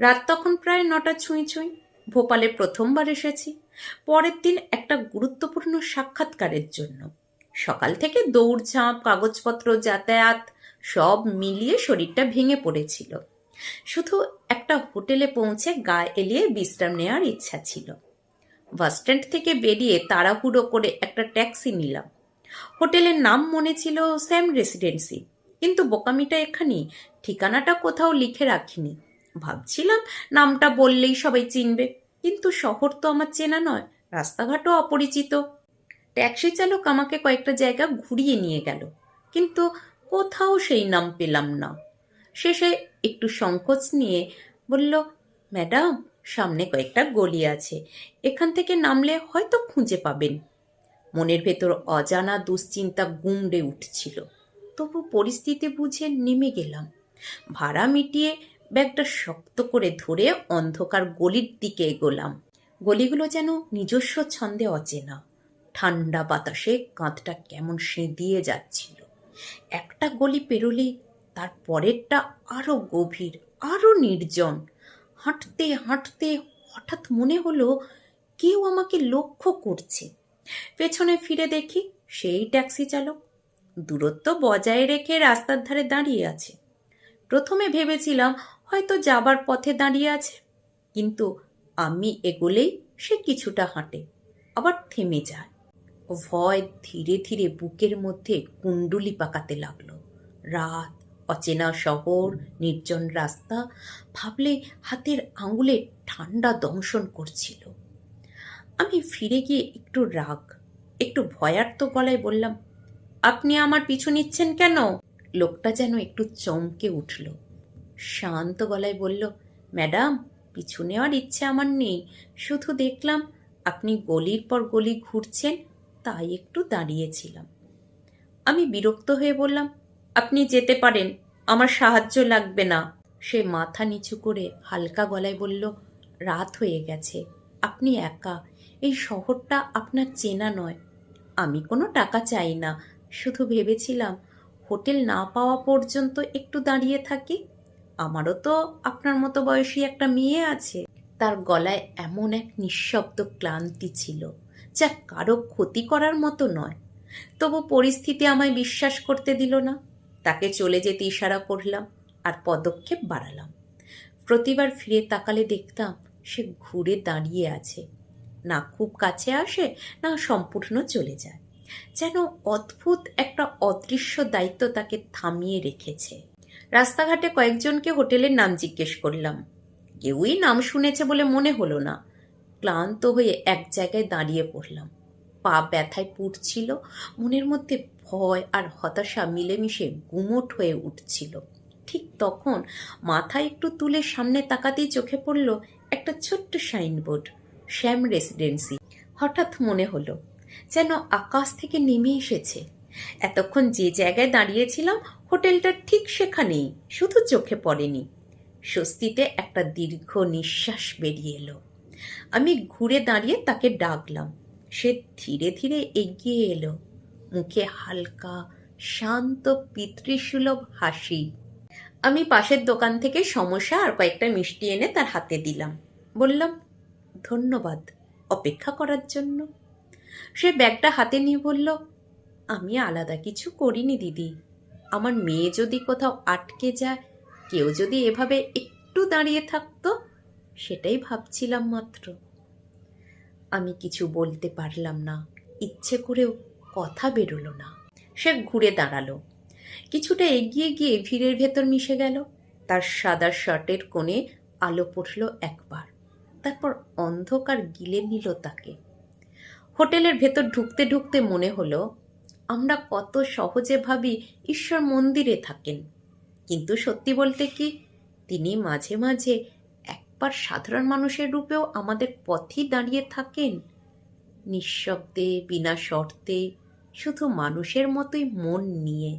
রাত তখন প্রায় নটা ছুঁই ছুঁই। ভোপালে প্রথমবার এসেছি। পরের দিন একটা গুরুত্বপূর্ণ সাক্ষাৎকারের জন্য। সকাল থেকে দৌড়ঝাঁপ, কাগজপত্র যাতায়াত, সব মিলিয়ে শরীরটা ভেঙে পড়েছিল। শুধু একটা হোটেলে পৌঁছে গা এলিয়ে বিশ্রাম নেওয়ার ইচ্ছা ছিল। বাসস্ট্যান্ড থেকে বেরিয়ে তাড়াহুড়ো করে একটা ট্যাক্সি নিলাম। হোটেলের নাম মনে ছিল স্যাম রেসিডেন্সি। কিন্তু বোকামিটা এখানে ঠিকানাটা কোথাও লিখে রাখিনি। ভাবছিলাম নামটা বললেই সবাই চিনবে। কিন্তু শহর তো আমার চেনা নয়, রাস্তাঘাটও অপরিচিত। ট্যাক্সি চালক আমাকে কয়েকটা জায়গা ঘুরিয়ে নিয়ে গেল, কিন্তু কোথাও সেই নাম পেলাম না। শেষে একটু সংকোচ নিয়ে বলল, ম্যাডাম, সামনে কয়েকটা গলি আছে, এখান থেকে নামলে হয়তো খুঁজে পাবেন। মনের ভেতর অজানা দুশ্চিন্তা গুমড়ে উঠছিল। তবু পরিস্থিতি বুঝে নেমে গেলাম। ভাড়া মিটিয়ে ব্যাগটা শক্ত করে ধরে অন্ধকার গলির দিকে এগোলাম। গলিগুলো যেন নিজস্ব ছন্দে অচেনা। ঠান্ডা বাতাসে কাঁধটা কেমন সেঁধিয়ে যাচ্ছিল। একটা গলি পেরোলেই তার পরেরটা আরও গভীর আরও নির্জন। হাঁটতে হাঁটতে হঠাৎ মনে হলো কেউ আমাকে লক্ষ্য করছে। পেছনে ফিরে দেখি সেই ট্যাক্সি চালক। দূরত্ব বজায় রেখে রাস্তার ধারে দাঁড়িয়ে আছে। প্রথমে ভেবেছিলাম হয়তো যাবার পথে দাঁড়িয়ে আছে। কিন্তু আমি এগোলেই সে কিছুটা হাঁটে, আবার থেমে যায়। ভয় ধীরে ধীরে বুকের মধ্যে কুণ্ডুলি পাকাতে লাগল। রাত, অচেনা শহর, নির্জন রাস্তা, ভাবলে হাতের আঙুলে ঠান্ডা দংশন করছিল। আমি ফিরে গিয়ে একটু রাগ, একটু ভয়ার্ত গলায় বললাম, আপনি আমার পিছু নিচ্ছেন কেন? লোকটা যেন একটু চমকে উঠল। শান্ত গলায় বলল, ম্যাডাম, পিছু নেওয়ার ইচ্ছে আমার নেই। শুধু দেখলাম আপনি গলির পর গলি ঘুরছেন, তাই একটু দাঁড়িয়েছিলাম। আমি বিরক্ত হয়ে বললাম, আপনি যেতে পারেন, আমার সাহায্য লাগবে না। সে মাথা নিচু করে হালকা গলায় বলল, রাত হয়ে গেছে, আপনি একা, এই শহরটা আপনার চেনা নয়। আমি কোনো টাকা চাই না, শুধু ভেবেছিলাম হোটেল না পাওয়া পর্যন্ত একটু দাঁড়িয়ে থাকি। আমারও তো আপনার মতো বয়সী একটা মেয়ে আছে। তার গলায় এমন এক নিঃশব্দ ক্লান্তি ছিল, যা কারও ক্ষতি করার মতো নয়। তবু পরিস্থিতি আমায় বিশ্বাস করতে দিল না। তাকে চলে যেতে ইশারা করলাম আর পদক্ষেপ বাড়ালাম। প্রতিবার ফিরে তাকালে দেখতাম সে ঘুরে দাঁড়িয়ে আছে। না খুব কাছে আসে, না সম্পূর্ণ চলে যায়। যেন অদ্ভুত একটা অদৃশ্য দায়িত্ব তাকে থামিয়ে রেখেছে। রাস্তাঘাটে কয়েকজনকে হোটেলের নাম জিজ্ঞেস করলাম। কেউই নাম শুনেছে বলে মনে হলো না। ক্লান্ত হয়ে এক জায়গায় দাঁড়িয়ে পড়লাম। পা ব্যথায় পুড়ছিল, মনের মধ্যে ভয় আর হতাশা মিলেমিশে গুমোট হয়ে উঠছিল। ঠিক তখন মাথা একটু তুলে সামনে তাকাতেই চোখে পড়ল একটা ছোট্ট সাইনবোর্ড, শ্যাম রেসিডেন্সি। হঠাৎ মনে হলো, যেন আকাশ থেকে নেমে এসেছে। এতক্ষণ যে জায়গায় দাঁড়িয়েছিলাম, হোটেলটা ঠিক সেখানেই, শুধু চোখে পড়েনি। স্বস্তিতে একটা দীর্ঘ নিঃশ্বাস বেরিয়ে এলো। আমি ঘুরে দাঁড়িয়ে তাকে ডাকলাম। সে ধীরে ধীরে এগিয়ে এলো। মুখে হালকা, শান্ত, পিতৃসুলভ হাসি। আমি পাশের দোকান থেকে সমস্যা আর কয়েকটা মিষ্টি এনে তার হাতে দিলাম। বললাম, ধন্যবাদ অপেক্ষা করার জন্য। সে ব্যাগটা হাতে নিয়ে বলল আমি আলাদা কিছু করিনি, দিদি। আমার মেয়ে যদি কোথাও আটকে যায়, কেউ যদি এভাবে একটু দাঁড়িয়ে থাকতো, সেটাই ভাবছিলাম মাত্র। আমি কিছু বলতে পারলাম না, ইচ্ছে করেও কথা বেরোলো না। সে ঘুরে দাঁড়াল। কিছুটা এগিয়ে গিয়ে ভিড়ের ভেতর মিশে গেল। তার সাদা শার্টের কোণে আলো পড়ল একবার। তারপর অন্ধকার গিলে নিল তাকে। হোটেলের ভেতর ঢুকতে ঢুকতে মনে হলো আমরা কত সহজে ভাবি ঈশ্বর মন্দিরে থাকেন। কিন্তু সত্যি বলতে কি, তিনি মাঝে মাঝে একবার সাধারণ মানুষের রূপেও আমাদের পথে দাঁড়িয়ে থাকেন। নিঃশব্দে, বিনা শর্তে, শুধু মানুষের মতোই মন নিয়ে।